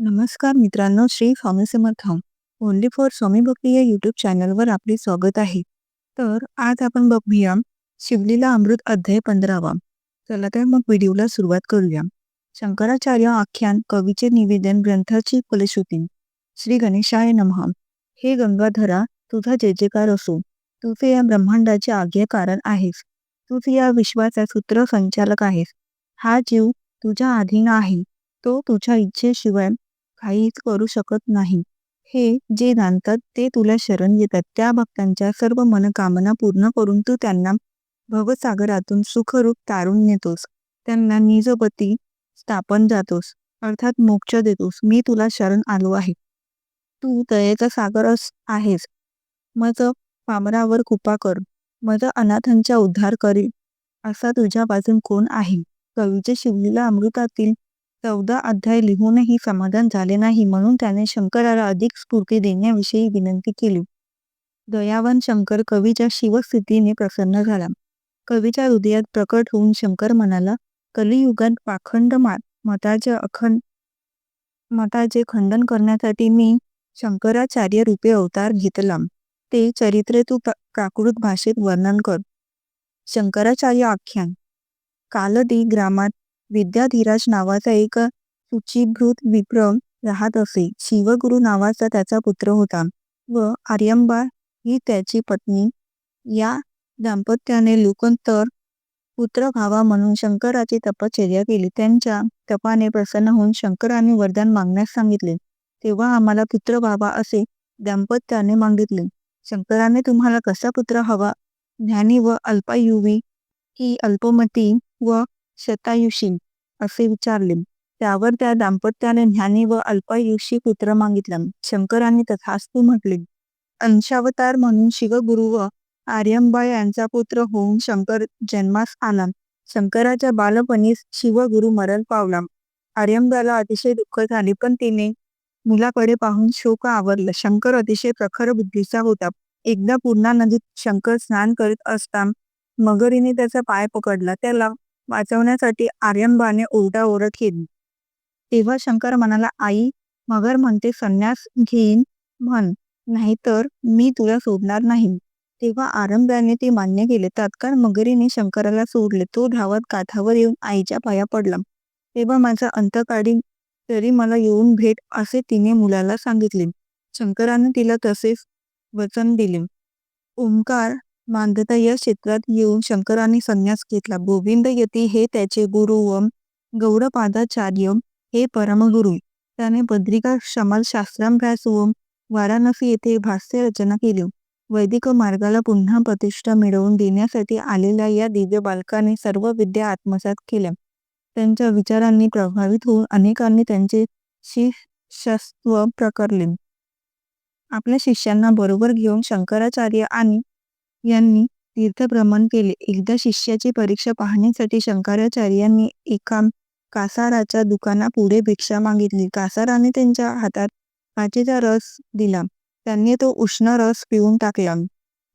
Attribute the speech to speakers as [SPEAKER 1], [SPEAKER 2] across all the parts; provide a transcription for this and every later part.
[SPEAKER 1] नमस्कार मित्रांनो Shri Swami Samarth. Only for Swami Bhakti या युट्यूब चॅनलवर आपले स्वागत आहे. तर आज आपण बघूया शिवलीला अमृत अध्याय पंधरावा. चला तर मग व्हिडिओला सुरुवात करूया. शंकराचार्य आख्यान कवीचे निवेदन ग्रंथाची फलश्रुती. श्री गणेशाय नमः. हे गंगाधरा तुझा जय जयकार असो. तुझे या ब्रह्मांडाचे आज्ञाकारण आहेस. तूच या विश्वाचा सूत्र संचालक आहेस. हा जीव तुझ्या अधीन आहे. तो तुझ्या इच्छेशिवाय काहीच करू शकत नाही. हे जे जाणतात ते तुला शरण येतात त्या भक्तांच्या सर्व मनकामना पूर्ण करून तू त्यांना भवसागरातून सुखरूप तारून नेतोस. त्यांना निजपती स्थापन जातोस. अर्थात मोक्ष देतोस. मी तुला शरण आलो आहे. तू दयेचा सागर अस आहेस. मज पामरावर कृपा कर. मज अनाथांचा उद्धार करी असा तुझ्या बाजून कोण आहे? कवीचे शिवलीला अमृतातील चौदा अध्याय लिहूनही समाधान झाले नाही म्हणून त्याने शंकराला अधिक स्फूर्ती देण्याविषयी विनंती केली. दयावान शंकर कवीच्या शिवस्थितीने प्रसन्न झाला. कवीच्या हृदयात प्रकट होऊन शंकर म्हणाला कलियुगात पाखंड मताचे अखंड मताचे खंडन करण्यासाठी मी शंकराचार्य रूपे अवतार घेतला. ते चरित्रे तू प्राकृत भाषेत वर्णन कर. शंकराचार्य आख्यान. कालदी ग्रामात विद्याधीराज नावाचा एक सुचिभृत विक्रम राहत असे. शिवगुरु नावाचा त्याचा पुत्र होता व आर्यंबा ही त्याची पत्नी. या दाम्पत्याने लोकांतर पुत्र भावा म्हणून शंकराची तपश्चर्या केली. त्यांच्या तपाने प्रसन्न होऊन शंकराने वरदान मागण्यास सांगितले. तेव्हा आम्हाला पुत्र व्हावा असे दाम्पत्याने मागितले. शंकराने तुम्हाला कसा पुत्र हवा? ज्ञानी व अल्पायुवी की अल्पमती व शतायुषी असे विचारले. त्यावर त्या दाम्पत्याने ज्ञानी व अल्पायुषी पुत्र मागितला. शंकराने तथास्तू म्हटले अंशावतार म्हणून शिवगुरु व आर्यंबा यांचा पुत्र होऊन शंकर जन्मास आला. शंकराच्या बालपणीस शिवगुरु मरण पावला. आर्यंबाला अतिशय दुःख झाले पण तिने मुलाकडे पाहून शोक आवरला. शंकर अतिशय प्रखर बुद्धीचा होता. एकदा पूर्णा नदीत शंकर स्नान करीत असता मगरीने त्याचा पाय पकडला. त्याला वाचवण्यासाठी आर्यंबाने ओरडाओरड केली. तेव्हा शंकर म्हणाला आई मगर म्हणते संन्यास घेईन म्हण नाहीतर मी तुला सोडणार नाही. तेव्हा आरंभाने ते मान्य केले. तात्काळ मगरीने शंकराला सोडले. तो धावत काठावर येऊन आईच्या पाया पडला. तेव्हा माझा अंतकाळी तरी मला येऊन भेट असे तिने मुलाला सांगितले. शंकराने तिला तसेच वचन दिले. ओंकार मांदता या क्षेत्रात येऊन शंकरांनी संन्यास घेतला. गोविंद यती हे त्याचे गुरु व गौडपादाचार्य हे परमगुरु. त्याने बद्रिका शमल शास्त्राभ्यास व वाराणसी येथे भाष्य रचना केली. वैदिक मार्गाला पुन्हा प्रतिष्ठा मिळवून देण्यासाठी आलेल्या या दिव्य बालकाने सर्व विद्या आत्मसात केल्या. त्यांच्या विचारांनी प्रभावित होऊन अनेकांनी त्यांचे शिष्यत्व प्रकरले. आपल्या शिष्यांना बरोबर घेऊन शंकराचार्य आणि यांनी तीर्थभ्रमण केले. एकदा शिष्याची परीक्षा पाहण्यासाठी शंकराचार्यांनी एका कासाराच्या दुकानापुढे भिक्षा मागितली. कासाराने त्यांच्या हातात काचेचा रस दिला. त्यांनी तो उष्ण रस पिऊन टाकला.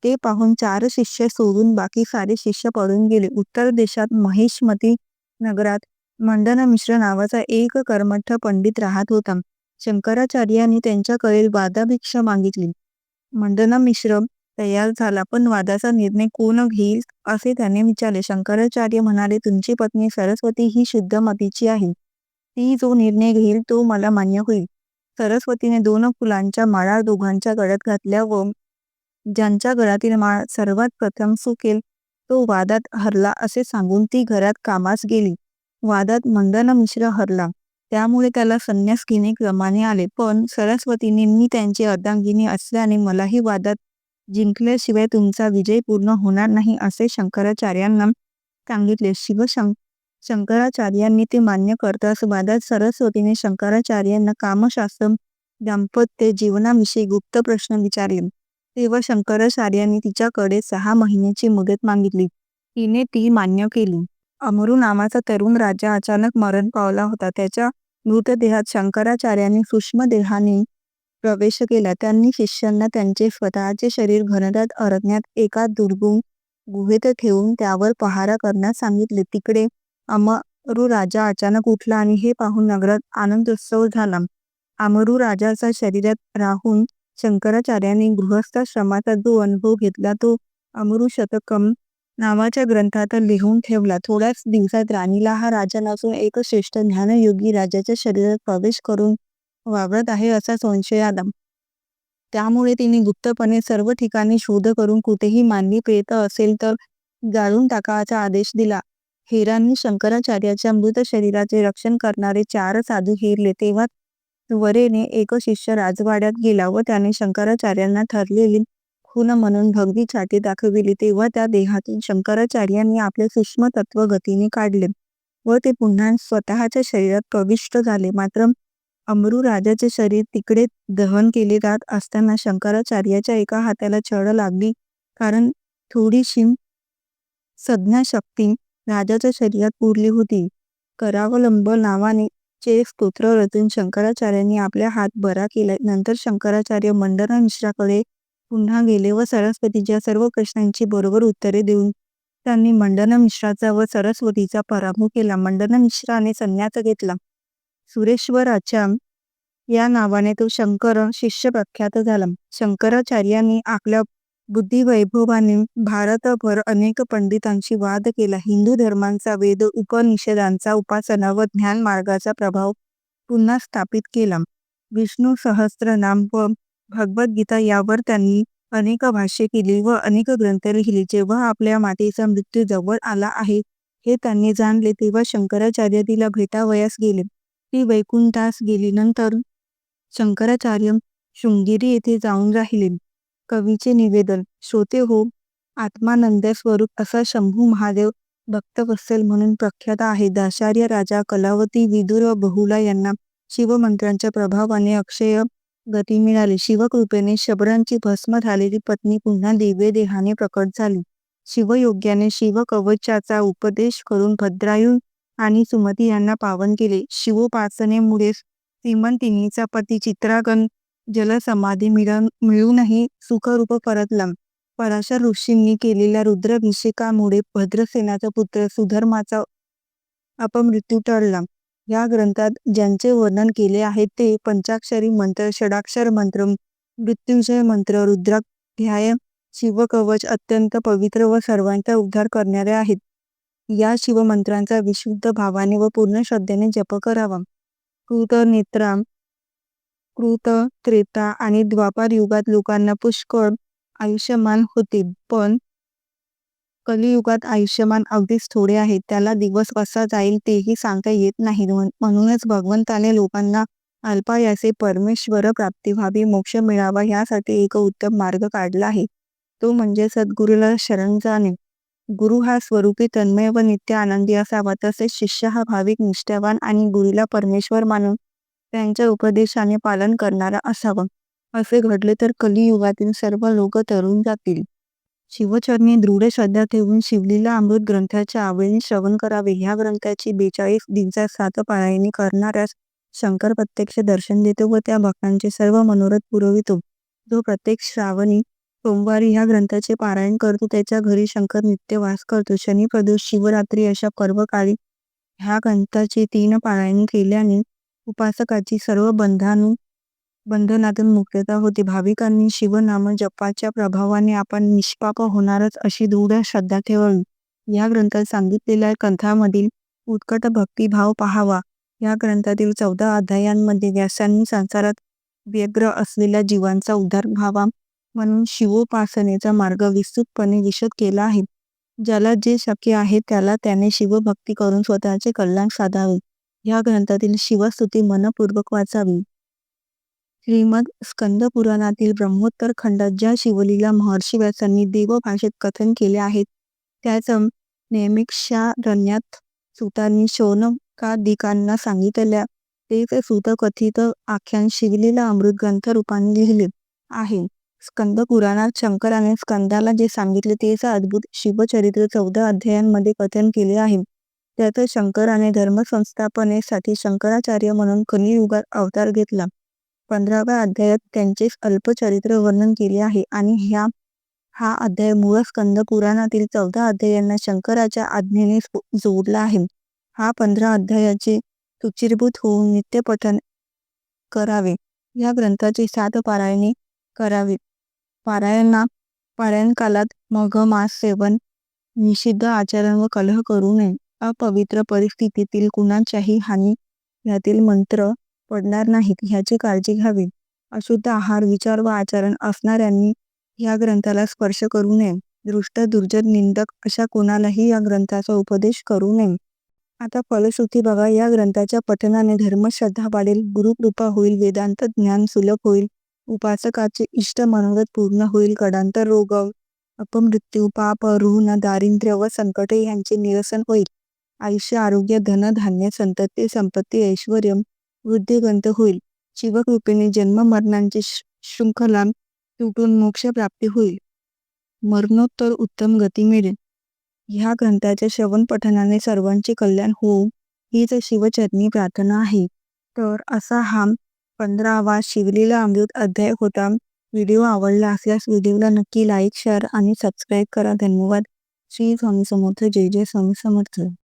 [SPEAKER 1] ते पाहून चार शिष्य सोडून बाकी सारे शिष्य पळून गेले. उत्तर देशात महेशमती नगरात मंडना मिश्र नावाचा एक कर्मठ पंडित राहत होता. शंकराचार्यांनी त्यांच्याकडे वादाभिक्षा मागितली. मंडना मिश्र तयार झाला. पण वादाचा निर्णय कोण घेईल असे त्याने विचारले. शंकराचार्य म्हणाले तुमची पत्नी सरस्वती ही शुद्ध मतीची आहे. ती जो निर्णय घेईल तो मला मान्य होईल सरस्वतीने दोन फुलांच्या माळा दोघांच्या गळ्यात घातल्या व ज्यांच्या गळ्यातील माळ सर्वात प्रथम सुकेल तो वादात हरला असे सांगून ती घरात कामास गेली. वादात मंदन मिश्र हरला. त्यामुळे त्याला संन्यास घेणे क्रमाने आले. पण सरस्वतीने मी त्यांची अर्धांगिनी असल्याने मलाही वादात जिंकल्याशिवाय तुमचा विजय पूर्ण होणार नाही असे शंकराचार्यांना सांगितले. शिवशं शंकराचार्यांनी ते मान्य करताच वादात सरस्वतीने शंकराचार्यांना कामशास्त्र दाम्पत्य जीवनाविषयी गुप्त प्रश्न विचारले. तेव्हा शंकराचार्यांनी तिच्याकडे सहा महिन्याची मुदत मागितली. तिने ती मान्य केली. अमरू नावाचा तरुण राजा अचानक मरण पावला होता. त्याच्या मृतदेहात शंकराचार्यांनी सूक्ष्म देहाने प्रवेश केला त्यांनी शिष्यांना त्यांचे स्वतःचे शरीर घनदाट अरण्यात एका दुर्गुण गुहेत ठेवून त्यावर पहारा करण्यास सांगितले तिकडे अमरू राजा अचानक उठला आणि हे पाहून नगरात आनंदोत्सव झाला अमरू राजाचा शरीरात राहून शंकराचार्यांनी गृहस्थाश्रमाचा जो अनुभव घेतला तो अमरू शतकम नावाच्या ग्रंथात लिहून ठेवला. थोड्याच दिवसात राणीला हा राजा नसून एक श्रेष्ठ ज्ञानयोगी राजाच्या शरीरात प्रवेश करून वावरत आहे असा संशय आला. त्यामुळे तिने गुप्तपणे सर्व ठिकाणी शोध करून कुठेही मानवी प्रेत असेल तर जाळून टाकायचा आदेश दिला. हेरांनी शंकराचार्याच्या मृत शरीराचे रक्षण करणारे चार साधू हेरले तेव्हा त्वरेने एक शिष्य राजवाड्यात गेला व त्याने शंकराचार्यांना ठरलेली खून म्हणून भगवी छाती दाखविली तेव्हा त्या देहातून शंकराचार्यांनी आपले सूक्ष्म तत्व गतीने काढले व ते पुन्हा स्वतःच्या शरीरात प्रविष्ट झाले. मात्र अमरू राजाचे शरीर तिकडे दहन केले जात असताना शंकराचार्याच्या एका हाताला छळ लागली कारण थोडीशी संज्ञाशक्ती राजाच्या शरीरात उरली होती. करावलंब नावाने चे स्तोत्र रचून शंकराचार्यांनी आपला हात बरा केला. नंतर शंकराचार्य मंडना मिश्राकडे पुन्हा गेले व सरस्वतीच्या सर्व प्रश्नांची बरोबर उत्तरे देऊन त्यांनी मंडन मिश्राचा व सरस्वतीचा पराभव केला. मंडन मिश्राने संन्यास घेतला. सुरेश्वराच्या या नावाने तो शंकर शिष्य प्रख्यात झाला. शंकराचार्यांनी आपल्या बुद्धिवैभवाने भारतभर अनेक पंडितांशी वाद केला. हिंदू धर्मांचा वेद उपनिषदांचा उपासना व ज्ञान मार्गाचा प्रभाव पुन्हा स्थापित केला. विष्णू सहस्त्रनाम व भगवद्गीता यावर त्यांनी अनेक भाष्ये केली व अनेक ग्रंथ लिहिले. जेव्हा आपल्या मातेचा मृत्यू जवळ आला आहे हे त्यांनी जाणले तेव्हा शंकराचार्य तिला भेटावयास गेले. ती वैकुंठास गेली. नंतर शंकराचार्य शृंगेरी येथे जाऊन राहिले. कवीचे निवेदन श्रोते हो आत्मानंद स्वरूप असा शंभू महादेव भक्तवत्सल म्हणून प्रख्यात आहे. दाशार्य राजा कलावती विदुर व बहुला यांना शिवमंत्रांच्या प्रभावाने अक्षय गती मिळाली. शिवकृपेने शबरांची भस्म झालेली पत्नी पुन्हा दिव्य देहाने प्रकट झाली. शिवयोग्याने शिवकवचाचा उपदेश करून भद्रायू आणि सुमती यांना पावन केले. शिवोपासनेमुळे श्रीमंतिनीचा पती चित्रागन जलसमाधी मिळूनही सुखरूप परतला. पराशर ऋषींनी केलेल्या रुद्राभिषेकामुळे भद्रसेनाचा पुत्र सुधर्माचा अपमृत्यू टळला. या ग्रंथात ज्यांचे वर्णन केले आहे ते पंचाक्षरी मंत्र, षडाक्षर मंत्र, मृत्युंजय मंत्र, रुद्राध्याय, शिवकवच अत्यंत पवित्र व सर्वांचा उद्धार करणारे आहेत. या शिवमंत्रांचा विशुद्ध भावाने व पूर्ण श्रद्धेने जप करावा. कृत नेत्रा कृत, त्रेता आणि द्वापार युगात लोकांना पुष्कळ आयुष्यमान होते पण कलियुगात आयुष्यमान अगदीच थोडे आहे. त्याला दिवस कसा जाईल तेही सांगता येत नाही. म्हणूनच भगवंताने लोकांना अल्पायासे परमेश्वर प्राप्ती व्हावी, मोक्ष मिळावा यासाठी एक उत्तम मार्ग काढला आहे. तो म्हणजे सद्गुरूला शरण जाणे. गुरु हा स्वरूपी तन्मय व नित्य आनंदी असावा. तसेच शिष्य हा भाविक, निष्ठावान आणि गुरुला परमेश्वर मानून त्यांच्या उपदेशाने पालन करणारा असावा. असे घडले तर कलियुगातील सर्व लोक तरुण जातील. शिवचरणी दृढ श्रद्धा ठेवून शिवलीला अमृत ग्रंथाच्या आवडीने श्रवण करावे. ह्या ग्रंथाची बेचाळीस दिवसात सात पारायणे करणाऱ्यास शंकर प्रत्यक्ष दर्शन देतो व त्या भक्तांचे सर्व मनोरथ पुरवितो. जो प्रत्येक श्रावणी सोमवारी ह्या ग्रंथाचे पारायण करतो त्याच्या घरी शंकर नित्य वास करतो. शनी प्रदोष शिवरात्री अशा पर्वकाळी ह्या ग्रंथाचे तीन पारायण केल्याने उपासकाची सर्व बंधानु बंधनातून मुक्तता होते. भाविकांनी शिवनाम जपाच्या प्रभावाने आपण निष्पाप होणारच अशी दृढ श्रद्धा ठेवावी. या ग्रंथात सांगितलेल्या कंथामधील उत्कट भक्तिभाव पाहावा. या ग्रंथातील चौदा अध्यायांमध्ये व्यासांनी संसारात व्यग्र असलेल्या जीवांचा उद्धार व्हावा म्हणून शिवोपासनेचा मार्ग विस्तृतपणे विशद केला आहे. ज्याला जे शक्य आहे त्याला त्याने शिवभक्ती करून स्वतःचे कल्याण साधावे. या ग्रंथातील शिवस्तुती मनपूर्वक वाचावी. श्रीमद स्कंद पुराणातील ब्रह्मोत्तर खंडात ज्या शिवलीला महर्षी व्यासांनी देवभाषेत कथन केले आहेत त्याच नैमिषारण्यात सुतांनी शौनकादिकांना सांगितल्या तेच सुत कथित आख्यान शिवलीला अमृत ग्रंथ रूपाने लिहिले आहे. स्कंद पुराणात शंकराने स्कंदाला जे सांगितले तेच अद्भुत शिवचरित्र चौदा अध्यायांमध्ये कथन केले आहे. त्यात शंकराने धर्मसंस्थापनेसाठी शंकराचार्य म्हणून कलियुगात अवतार घेतला. पंधराव्या अध्यायात त्यांचेच अल्पचरित्र वर्णन केले आहे आणि ह्या हा अध्याय मूळ स्कंद पुराणातील चौदा अध्यायांना शंकराच्या आज्ञेने जोडला आहे. हा पंधरा अध्यायाचे सुचिरभूत होऊन नित्यपठन करावे या ग्रंथाची सात पारायणे करावी पारायणा पारायण कालात मघ मास सेवन निषिद्ध आचरण व कलह करू नये. अपवित्र परिस्थितीतील कुणाच्याही हानी यातील मंत्र पडणार नाहीत ह्याची काळजी घ्यावी. अशुद्ध आहार विचार व आचरण असणाऱ्यांनी या ग्रंथाला स्पर्श करू नये. दृष्ट दुर्जन निंदक अशा कोणालाही या ग्रंथाचा उपदेश करू नये. आता फलश्रुती बघा या ग्रंथाच्या पठनाने धर्मश्रद्धा वाढेल गुरुकृपा होईल वेदांत ज्ञान सुलभ होईल उपासकाचे इष्ट मनोगत पूर्ण होईल. कडांतर रोग अपमृत्यू पाप ऋण दारिद्र्य व संकटे यांचे निरसन होईल. आयुष्य आरोग्य धन धान्य संतती संपत्ती ऐश्वर वृद्धिगंत होईल. शिवकृपेने जन्म मरणांची शृंखला तुटून मोक्ष प्राप्ती होईल. मरणोत्तर उत्तम गती मिळेल. ह्या ग्रंथाच्या श्रवण पठनाने सर्वांचे कल्याण होऊ हीच शिवचरणी प्रार्थना आहे. तर असा हा पंधरावा शिवलीला अमृत अध्याय होता. व्हिडिओ आवडला असल्यास व्हिडिओला नक्की लाईक शेअर आणि सबस्क्राईब करा. धन्यवाद. श्री स्वामी समर्थ. जय जय स्वामी समर्थ.